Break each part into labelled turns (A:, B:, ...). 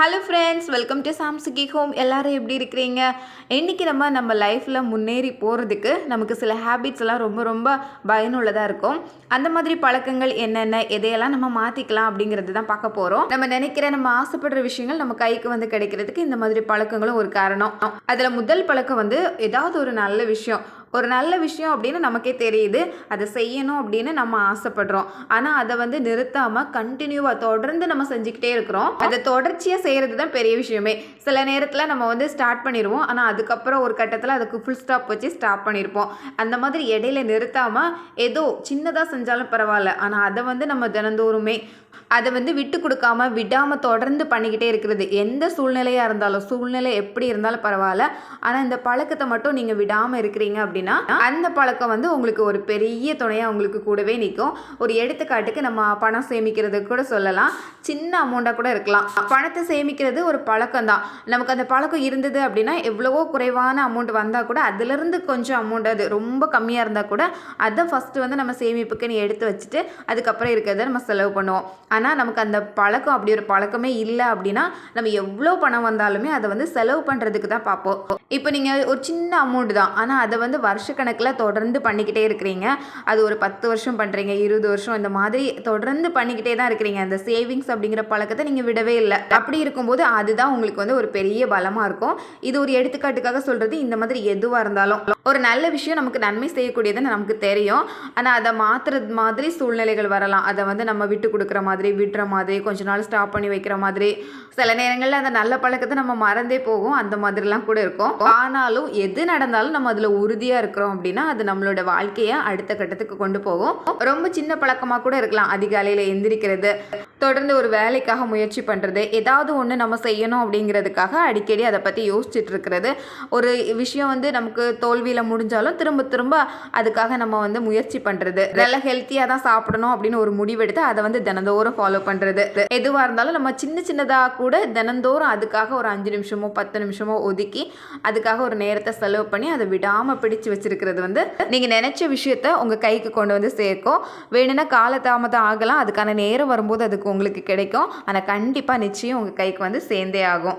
A: Hello friends welcome to சாம்சுகி home எல்லோரும் எப்படி இருக்கிறீங்க? இன்றைக்கி நம்ம நம்ம லைஃப்பில் முன்னேறி போகிறதுக்கு நமக்கு சில ஹேபிட்ஸ் எல்லாம் ரொம்ப ரொம்ப பயனுள்ளதாக இருக்கும். அந்த மாதிரி பழக்கங்கள் என்னென்ன எதையெல்லாம் நம்ம மாற்றிக்கலாம் அப்படிங்கிறது தான் பார்க்க போகிறோம் நம்ம நினைக்கிற நம்ம ஆசைப்படுற விஷயங்கள் நம்ம கைக்கு வந்து கிடைக்கிறதுக்கு இந்த மாதிரி பழக்கங்களும் ஒரு காரணம். அதில் முதல் பழக்கம் வந்து ஏதாவது ஒரு நல்ல விஷயம். ஒரு நல்ல விஷயம் அப்படின்னு நமக்கே தெரியுது. அதை செய்யணும் அப்படின்னு நம்ம ஆசைப்படுறோம். ஆனால் அதை வந்து நிறுத்தாமல் கண்டினியூவாக தொடர்ந்து நம்ம செஞ்சுக்கிட்டே இருக்கிறோம். அதை தொடர்ச்சியாக செய்கிறது தான் பெரிய விஷயமே. சில நேரத்தில் நம்ம வந்து ஸ்டார்ட் பண்ணிடுவோம். ஆனால் அதுக்கப்புறம் ஒரு கட்டத்தில் அதுக்கு ஃபுல் ஸ்டாப் வச்சு ஸ்டாப் பண்ணியிருப்போம் அந்த மாதிரி இடையில நிறுத்தாமல் ஏதோ சின்னதாக செஞ்சாலும் பரவாயில்ல. ஆனால் அதை வந்து நம்ம தினந்தோறுமே அதை வந்து விட்டு கொடுக்காம விடாமல் தொடர்ந்து பண்ணிக்கிட்டே இருக்கிறது. எந்த சூழ்நிலையாக இருந்தாலும் சூழ்நிலை எப்படி இருந்தாலும் பரவாயில்ல. ஆனால் இந்த பழக்கத்தை மட்டும் நீங்கள் விடாமல் இருக்கிறீங்க அப்படின்னு அந்த பழக்கம் வந்து உங்களுக்கு ஒரு பெரிய துணையாக உங்களுக்கு கூடவே நிற்கும் ஒரு எடுத்துக்காட்டுக்கு நம்ம பணம் சேமிக்கிறது கூட சொல்லலாம். சின்ன அமௌண்ட்டாக கூட இருக்கலாம். பணத்தை சேமிக்கிறது ஒரு பழக்கம் தான். நமக்கு அந்த பழக்கம் இருந்தது அப்படின்னா எவ்வளவோ குறைவான அமௌண்ட் வந்தால் கூட அதுலேருந்து கொஞ்சம் அமௌண்ட் அது ரொம்ப கம்மியாக இருந்தால் கூட அதை ஃபஸ்ட்டு வந்து நம்ம சேமிப்புக்குன்னு எடுத்து வச்சுட்டு அதுக்கப்புறம் இருக்கிறத நம்ம செலவு பண்ணுவோம். ஆனால் நமக்கு அந்த பழக்கம் அப்படி ஒரு பழக்கமே இல்லை அப்படின்னா நம்ம எவ்வளோ பணம் வந்தாலுமே அதை வந்து செலவு பண்ணுறதுக்கு தான் பார்ப்போம். இப்போ நீங்கள் ஒரு சின்ன அமௌண்ட் தான். ஆனால் அதை வந்து வருஷக்கணக்கில் தொடர்ந்து பண்ணிக்கிட்டே இருக்கிறீங்க. அது ஒரு பத்து வருஷம் பண்ணுறீங்க இருபது வருஷம் இந்த மாதிரி தொடர்ந்து பண்ணிக்கிட்டே தான் இருக்கிறீங்க. அந்த சேவிங்ஸ் அப்படிங்கிற பழக்கத்தை நீங்கள் விடவே இல்லை. அப்படி இருக்கும்போது அதுதான் உங்களுக்கு வந்து ஒரு பெரிய பலமாக இருக்கும். இது ஒரு எடுத்துக்காட்டுக்காக சொல்கிறது இந்த மாதிரி எதுவாக இருந்தாலும். ஒரு நல்ல விஷயம் நமக்கு நன்மை செய்யக்கூடியதுன்னு நமக்கு தெரியும். ஆனால் அதை மாற்றுறது மாதிரி சூழ்நிலைகள் வரலாம். அதை வந்து நம்ம விட்டு கொடுக்குற மாதிரி விடுற மாதிரி கொஞ்ச நாள் ஸ்டாப் பண்ணி வைக்கிற மாதிரி. சில நேரங்களில் அந்த நல்ல பழக்கத்தை நம்ம மறந்தே போகும். அந்த மாதிரிலாம் கூட இருக்கும். ஆனாலும் எது நடந்தாலும் நம்ம அதில் உறுதியாக இருக்கிறோம் அப்படின்னா அது நம்மளோட வாழ்க்கையை அடுத்த கட்டத்துக்கு கொண்டு போகும். ரொம்ப சின்ன பழக்கமாக கூட இருக்கலாம். அதிகாலையில் எந்திரிக்கிறது தொடர்ந்து ஒரு வேலைக்காக முயற்சி பண்ணுறது ஏதாவது ஒன்று நம்ம செய்யணும் அப்படிங்கிறதுக்காக அடிக்கடி அதை பற்றி யோசிச்சுட்டு இருக்கிறது ஒரு விஷயம் வந்து நமக்கு தோல்வியில் முடிஞ்சாலும் திரும்ப திரும்ப அதுக்காக நம்ம வந்து முயற்சி பண்ணுறது நல்ல ஹெல்த்தியாக தான் சாப்பிடணும் அப்படின்னு ஒரு முடிவெடுத்து அதை வந்து தினந்தோறும் ஃபாலோ பண்ணுறது எதுவாக இருந்தாலும் நம்ம சின்ன சின்னதாக கூட தினந்தோறும் அதுக்காக ஒரு அஞ்சு நிமிஷமோ பத்து நிமிஷமோ ஒதுக்கி அதுக்காக ஒரு நேரத்தை செலவு பண்ணி அதை விடாமல் பிடிச்சு வச்சிருக்கிறது வந்து நீங்கள் நினச்ச விஷயத்த உங்கள் கைக்கு கொண்டு வந்து சேர்க்கும். வேணும்னா காலதாமதம் ஆகலாம் அதுக்கான நேரம் வரும்போது அதுக்கு உங்களுக்கு கிடைக்கும். ஆனால் கண்டிப்பாக நிச்சயம் உங்கள் கைக்கு வந்து சேர்ந்தே ஆகும்.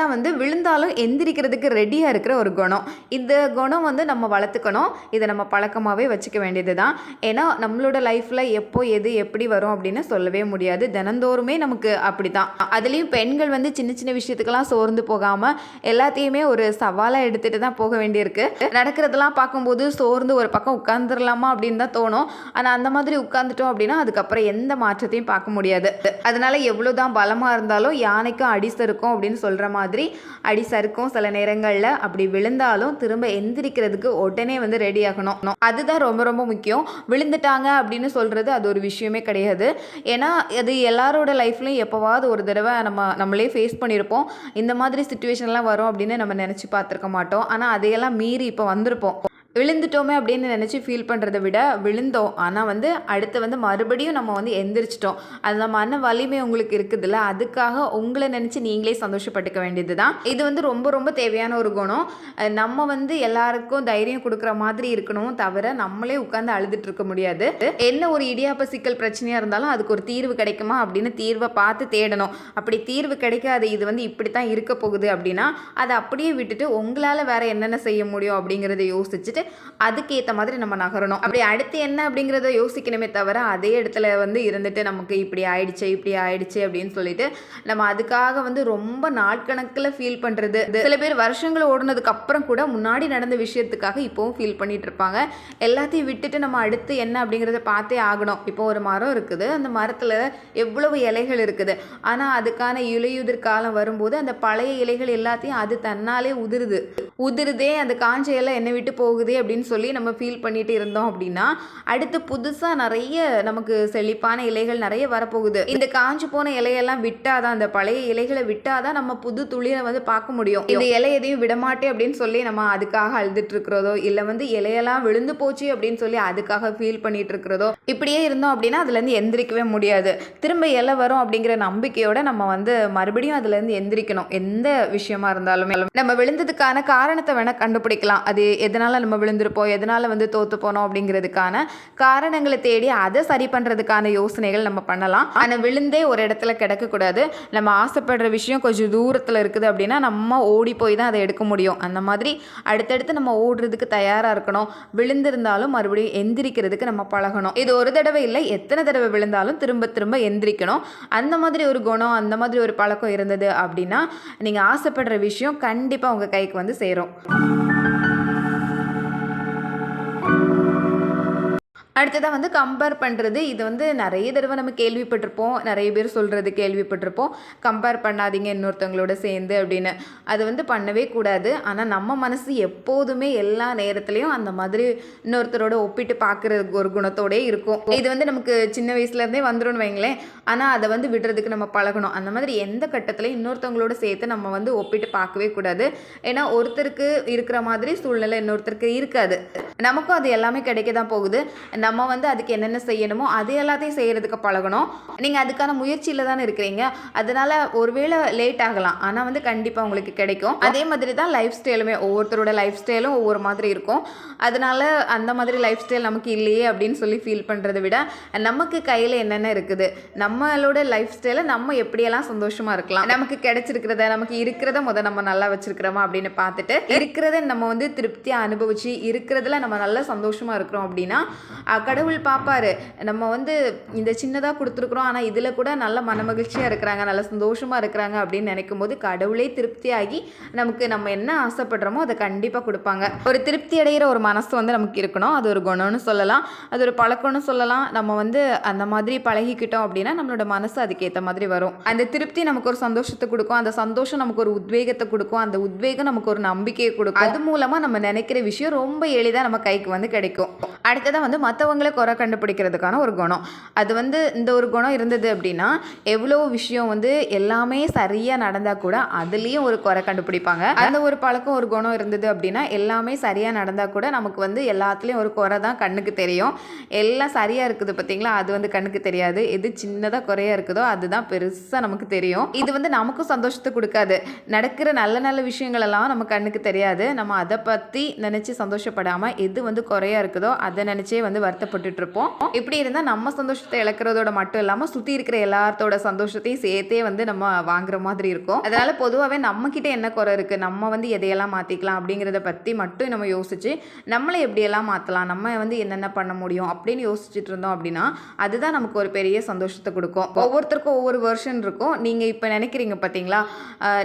A: அடுத்ததாக வந்து விழுந்தாலும் எந்திரிக்கிறதுக்கு ரெடியாக இருக்கிற ஒரு குணம். இந்த குணம் வந்து நம்ம வளர்த்துக்கணும். இதை நம்ம பழக்கமாகவே வச்சுக்க வேண்டியது தான் ஏன்னா நம்மளோட லைஃப்பில் எப்போ எது எப்படி வரும் அப்படின்னு சொல்லவே முடியாது. தினந்தோறுமே நமக்கு அப்படி தான் அதுலேயும் பெண்கள் வந்து சின்ன சின்ன விஷயத்துக்கெல்லாம் சோர்ந்து போகாமல் எல்லாத்தையுமே ஒரு சவாலாக எடுத்துகிட்டு தான் போக வேண்டியிருக்கு. நடக்கிறதெல்லாம் பார்க்கும்போது சோர்ந்து ஒரு பக்கம் உட்காந்துடலாமா அப்படின்னு தான் தோணும். ஆனால் அந்த மாதிரி உட்காந்துட்டோம் அப்படின்னா அதுக்கப்புறம் எந்த மாற்றத்தையும் பார்க்க முடியாது. அதனால எவ்வளோ தான் பலமாக இருந்தாலும் யானைக்கும் அடிசருக்கும் அப்படின்னு சொல்கிற மாதிரி அடி சறுக்கும் சில நேரங்களில் அப்படி விழுந்தாலும் திரும்ப எந்திரிக்கிறதுக்கு உடனே வந்து ரெடி ஆகணும். அதுதான் ரொம்ப ரொம்ப முக்கியம். விழுந்துட்டாங்க அப்படின்னு சொல்கிறது அது ஒரு விஷயமே கிடையாது. ஏன்னா அது எல்லாரோட லைஃப்லையும் எப்போவாவது ஒரு தடவை நம்ம நம்மளே ஃபேஸ் பண்ணியிருப்போம் இந்த மாதிரி சுச்சுவேஷன்லாம் வரும் அப்படின்னு நம்ம நினச்சி பார்த்துருக்க மாட்டோம். ஆனால் அதையெல்லாம் மீறி இப்போ வந்திருப்போம். விழுந்துட்டோமே அப்படின்னு நினச்சி ஃபீல் பண்ணுறத விட விழுந்தோம். ஆனால் வந்து அடுத்து வந்து மறுபடியும் நம்ம வந்து எந்திரிச்சிட்டோம். அந்த மன வலிமை உங்களுக்கு இருக்குதுல்ல அதுக்காக உங்களை நினச்சி நீங்களே சந்தோஷப்பட்டுக்க வேண்டியது தான் இது வந்து ரொம்ப ரொம்ப தேவையான ஒரு குணம். நம்ம வந்து எல்லாருக்கும் தைரியம் கொடுக்குற மாதிரி இருக்கணும் தவிர நம்மளே உட்காந்து அழுதுட்டு இருக்க முடியாது. என்ன ஒரு இடியாப்ப சிக்கல் பிரச்சனையாக இருந்தாலும் அதுக்கு ஒரு தீர்வு கிடைக்குமா அப்படின்னு தீர்வை பார்த்து தேடணும். அப்படி தீர்வு கிடைக்காது இது வந்து இப்படி தான் இருக்க போகுது அப்படின்னா அதை அப்படியே விட்டுட்டு உங்களால் வேற என்னென்ன செய்ய முடியும் அப்படிங்கிறத யோசிச்சுட்டு அதுக்கேற்ற மாதிரி நம்ம நகரணும். அப்படி அடுத்து என்ன அப்படிங்கிறத யோசிக்கணுமே தவிர அதே இடத்துல வந்து இருந்துட்டு நமக்கு இப்படி ஆயிடுச்சு இப்படி ஆயிடுச்சு அப்படின்னு சொல்லிட்டு நம்ம அதுக்காக வந்து ரொம்ப நாட்கணக்கில் ஃபீல் பண்ணுறது சில பேர் வருஷங்கள் ஓடுனதுக்கு அப்புறம் கூட முன்னாடி நடந்த விஷயத்துக்காக இப்போவும் ஃபீல் பண்ணிட்டு இருப்பாங்க. எல்லாத்தையும் விட்டுட்டு நம்ம அடுத்து என்ன அப்படிங்கிறத பார்த்தே ஆகணும். இப்போ ஒரு மரம் இருக்குது. அந்த மரத்தில் எவ்வளவு இலைகள் இருக்குது. ஆனால் அதுக்கான இலையுதிர் காலம் வரும்போது அந்த பழைய இலைகள் எல்லாத்தையும் அது தன்னாலே உதிருது. உதிருதே அந்த காஞ்ச இலை என்னை விட்டு போகுது அப்படின்னு சொல்லி நம்ம ஃபீல் பண்ணிட்டு இருந்தோம் அப்படின்னா அடுத்து புதுசாக நிறைய நமக்கு செழிப்பான இலைகள் நிறைய வரப்போகுது. இந்த காஞ்சு போன இலையெல்லாம் விட்டாதான் அந்த பழைய இலைகளை விட்டாதான் நம்ம புது துளியை வந்து பார்க்க முடியும். இந்த இலை எதையும் விடமாட்டே அப்படின்னு சொல்லி நம்ம அதுக்காக அழுதுட்டு இருக்கிறதோ இல்லை வந்து இலையெல்லாம் விழுந்து போச்சு அப்படின்னு சொல்லி அதுக்காக ஃபீல் பண்ணிட்டு இருக்கிறதோ இப்படியே இருந்தோம் அப்படின்னா அதுலேருந்து எந்திரிக்கவே முடியாது. திரும்ப இலை வரும் அப்படிங்கிற நம்பிக்கையோட நம்ம வந்து மறுபடியும் அதுலேருந்து எந்திரிக்கணும். எந்த விஷயமா இருந்தாலுமே. நம்ம விழுந்ததுக்கான காரணத்தை வேணால் கண்டுபிடிக்கலாம். அது எதனால் நம்ம விழுந்திருப்போம் எதனால் வந்து தோற்று போனோம் அப்படிங்கிறதுக்கான காரணங்களை தேடி அதை சரி பண்ணுறதுக்கான யோசனைகள் நம்ம பண்ணலாம். ஆனால் விழுந்தே ஒரு இடத்துல கிடக்கக்கூடாது. நம்ம ஆசைப்படுற விஷயம் கொஞ்சம் தூரத்தில் இருக்குது அப்படின்னா நம்ம ஓடி போய் தான் அதை எடுக்க முடியும். அந்த மாதிரி அடுத்தடுத்து நம்ம ஓடுறதுக்கு தயாராக இருக்கணும். விழுந்திருந்தாலும் மறுபடியும் எந்திரிக்கிறதுக்கு நம்ம பழகணும். இது ஒரு தடவை இல்லை எத்தனை தடவை விழுந்தாலும் திரும்ப திரும்ப எந்திரிக்கணும். அந்த மாதிரி ஒரு குணம் அந்த மாதிரி ஒரு பழக்கம் இருந்தது அப்படின்னா நீங்கள் ஆசைப்படுற விஷயம் கண்டிப்பாக உங்கள் கைக்கு வந்து சேரும். அடுத்ததாக வந்து கம்பேர் பண்ணுறது இது வந்து நிறைய தடவை நம்ம கேள்விப்பட்டிருப்போம். நிறைய பேர் சொல்கிறது கேள்விப்பட்டிருப்போம். கம்பேர் பண்ணாதீங்க இன்னொருத்தவங்களோட சேர்ந்து அப்படின்னு. அது வந்து பண்ணவே கூடாது. ஆனால் நம்ம மனசு எப்போதுமே எல்லா நேரத்துலையும் அந்த மாதிரி இன்னொருத்தரோட ஒப்பிட்டு பார்க்குற ஒரு குணத்தோடே இருக்கும். இது வந்து நமக்கு சின்ன வயசுலேருந்தே வந்துடும் வைங்களேன். ஆனால் அதை வந்து விடுறதுக்கு நம்ம பழகணும். அந்த மாதிரி எந்த கட்டத்துலையும் இன்னொருத்தவங்களோட சேர்த்து நம்ம வந்து ஒப்பிட்டு பார்க்கவே கூடாது. ஏன்னா ஒருத்தருக்கு இருக்கிற மாதிரி சூழ்நிலை இன்னொருத்தருக்கு இருக்காது. நமக்கும் அது எல்லாமே கிடைக்க தான் போகுது. நம்ம வந்து அதுக்கு என்னென்ன செய்யணுமோ அது எல்லாத்தையும் செய்கிறதுக்கு பழகணும். நீங்கள் அதுக்கான முயற்சியில் தானே இருக்கிறீங்க. அதனால் ஒருவேளை லேட் ஆகலாம். ஆனால் வந்து கண்டிப்பாக உங்களுக்கு கிடைக்கும். அதே மாதிரி தான் லைஃப் ஸ்டைலுமே ஒவ்வொருத்தரோட லைஃப் ஸ்டைலும் ஒவ்வொரு மாதிரி இருக்கும். அதனால் அந்த மாதிரி லைஃப் ஸ்டைல் நமக்கு இல்லையே அப்படின்னு சொல்லி ஃபீல் பண்ணுறதை விட நமக்கு கையில் என்னென்ன இருக்குது? நம்மளோட லைஃப் ஸ்டைலை நம்ம எப்படியெல்லாம் சந்தோஷமாக இருக்கலாம்? நமக்கு கிடைச்சிருக்கிறத நமக்கு இருக்கிறத முத நம்ம நல்லா வச்சிருக்கிறோமா அப்படின்னு பார்த்துட்டு இருக்கிறத நம்ம வந்து திருப்தியாக அனுபவிச்சு இருக்கிறதுல நம்ம நல்லா சந்தோஷமாக இருக்கிறோம் அப்படின்னா கடவுள் பார்ப்பாரு நம்ம வந்து இந்த சின்னதாக கொடுத்துருக்குறோம். ஆனால் இதில் கூட நல்ல மனமகிழ்ச்சியாக இருக்கிறாங்க நல்ல சந்தோஷமாக இருக்கிறாங்க அப்படின்னு நினைக்கும் போது கடவுளே திருப்தியாகி நமக்கு நம்ம என்ன ஆசைப்படுறோமோ அதை கண்டிப்பாக கொடுப்பாங்க. ஒரு திருப்தி அடைகிற ஒரு மனசு வந்து நமக்கு இருக்கணும். அது ஒரு குணம்னு சொல்லலாம். அது ஒரு பழக்கம்னு சொல்லலாம். நம்ம வந்து அந்த மாதிரி பழகிக்கிட்டோம் அப்படின்னா நம்மளோட மனசு அதுக்கேற்ற மாதிரி வரும். அந்த திருப்தி நமக்கு ஒரு சந்தோஷத்தை கொடுக்கும். அந்த சந்தோஷம் நமக்கு ஒரு உத்வேகத்தை கொடுக்கும். அந்த உத்வேகம் நமக்கு ஒரு நம்பிக்கையை கொடுக்கும். அது மூலமாக நம்ம நினைக்கிற விஷயம் ரொம்ப எளிதாக நம்ம கைக்கு வந்து கிடைக்கும். அடுத்ததாக வந்து மற்றவங்களை குறை கண்டுபிடிக்கிறதுக்கான ஒரு குணம். அது வந்து இந்த ஒரு குணம் இருந்தது அப்படின்னா எவ்வளோ விஷயம் வந்து எல்லாமே சரியாக நடந்தால் கூட அதுலேயும் ஒரு குறை கண்டுபிடிப்பாங்க. அந்த ஒரு பழக்கம் ஒரு குணம் இருந்தது அப்படின்னா எல்லாமே சரியாக நடந்தால் கூட நமக்கு வந்து எல்லாத்துலேயும் ஒரு குறை தான் கண்ணுக்கு தெரியும். எல்லாம் சரியாக இருக்குது பார்த்தீங்களா அது வந்து கண்ணுக்கு தெரியாது. எது சின்னதாக குறையாக இருக்குதோ அதுதான் பெருசாக நமக்கு தெரியும். இது வந்து நமக்கும் சந்தோஷத்தை கொடுக்காது. நடக்கிற நல்ல நல்ல விஷயங்கள் எல்லாம் நம்ம கண்ணுக்கு தெரியாது. நம்ம அதை பற்றி நினச்சி சந்தோஷப்படாமல் எது வந்து குறையாக இருக்குதோ அதை நினச்சே வந்து வருத்தப்பட்டுட்டு இருப்போம் இப்படி இருந்தால் நம்ம சந்தோஷத்தை இழக்கிறதோட மட்டும் இல்லாமல் சுற்றி இருக்கிற எல்லாத்தோட சந்தோஷத்தையும் சேர்த்தே வந்து நம்ம வாங்குற மாதிரி இருக்கும். அதனால் பொதுவாகவே நம்ம என்ன குறை இருக்குது நம்ம வந்து எதையெல்லாம் மாற்றிக்கலாம் அப்படிங்கிறத பற்றி மட்டும் நம்ம யோசிச்சு நம்மளை எப்படியெல்லாம் மாற்றலாம் நம்ம வந்து என்னென்ன பண்ண முடியும்? அப்படின்னு யோசிச்சுட்டு இருந்தோம் அப்படின்னா அதுதான் நமக்கு ஒரு பெரிய சந்தோஷத்தை கொடுக்கும். ஒவ்வொருத்தருக்கும் ஒவ்வொரு வெர்ஷன் இருக்கும். நீங்கள் இப்போ நினைக்கிறீங்க பார்த்தீங்களா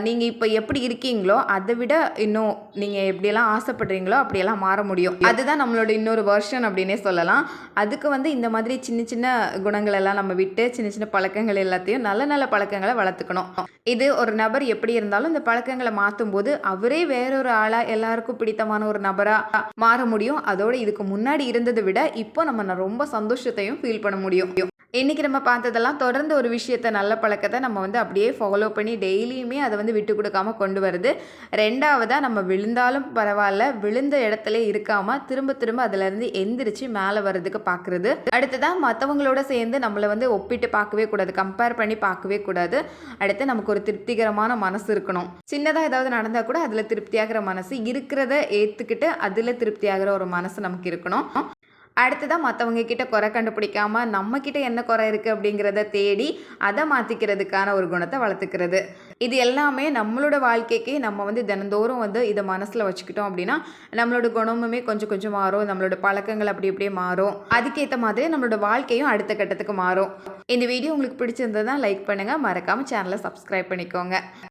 A: நீங்கள் இப்போ எப்படி இருக்கீங்களோ அதை விட இன்னும் நீங்கள் எப்படியெல்லாம் ஆசைப்படுறீங்களோ அப்படியெல்லாம் மாற முடியும். அதுதான் நம்மளோட இன்னொரு வெர்ஷன் அப்படின்னே சொல்லலாம். அதுக்கு வந்து இந்த மாதிரி சின்ன சின்ன குணங்கள் எல்லாம் நம்ம விட்டு சின்ன சின்ன பழக்கங்கள் எல்லாத்தையும் நல்ல நல்ல பழக்கங்களை வளர்த்துக்கணும். இது ஒரு நபர் எப்படி இருந்தாலும் இந்த பழக்கங்களை மாற்றும் போது அவரே வேறொரு ஆளாக எல்லாருக்கும் பிடித்தமான ஒரு நபராக மாற முடியும். அதோட இதுக்கு முன்னாடி இருந்ததை விட இப்போ நம்ம ரொம்ப சந்தோஷத்தையும் ஃபீல் பண்ண முடியும். இன்றைக்கி நம்ம பார்த்ததெல்லாம் தொடர்ந்து ஒரு விஷயத்தை நல்ல பழக்கத்தை நம்ம வந்து அப்படியே ஃபாலோ பண்ணி டெய்லியுமே அதை வந்து விட்டு கொடுக்காம கொண்டு வருது. ரெண்டாவதாக நம்ம விழுந்தாலும் பரவாயில்ல விழுந்த இடத்துல இருக்காமல் திரும்ப திரும்ப அதுலேருந்து எந்திரிச்சு மேலே வர்றதுக்கு பார்க்குறது அடுத்ததாக மற்றவங்களோட சேர்ந்து நம்மளை வந்து ஒப்பிட்டு பார்க்கவே கூடாது கம்பேர் பண்ணி பார்க்கவே கூடாது. அடுத்து நமக்கு ஒரு திருப்திகரமான மனசு இருக்கணும். சின்னதாக ஏதாவது நடந்தால் கூட அதில் திருப்தியாகிற மனசு இருக்கிறத ஏற்றுக்கிட்டு அதில் திருப்தியாகிற ஒரு மனசு நமக்கு இருக்கணும். அடுத்ததாக மற்றவங்க கிட்ட குறை கண்டுபிடிக்காம நம்மக்கிட்ட என்ன குறை இருக்குது அப்படிங்கிறத தேடி அதை மாற்றிக்கிறதுக்கான ஒரு குணத்தை வளர்த்துக்கிறது. இது எல்லாமே நம்மளோட வாழ்க்கைக்கு நம்ம வந்து தினந்தோறும் வந்து இதை மனசில் வச்சுக்கிட்டோம் அப்படின்னா நம்மளோட குணமுமே கொஞ்சம் கொஞ்சம் மாறும் நம்மளோட பழக்கங்கள் அப்படி இப்படியே மாறும். அதுக்கேற்ற மாதிரி நம்மளோட வாழ்க்கையும் அடுத்த கட்டத்துக்கு மாறும். இந்த வீடியோ உங்களுக்கு பிடிச்சிருந்ததுன்னா லைக் பண்ணுங்கள் மறக்காமல் சேனலை சப்ஸ்கிரைப் பண்ணிக்கோங்க.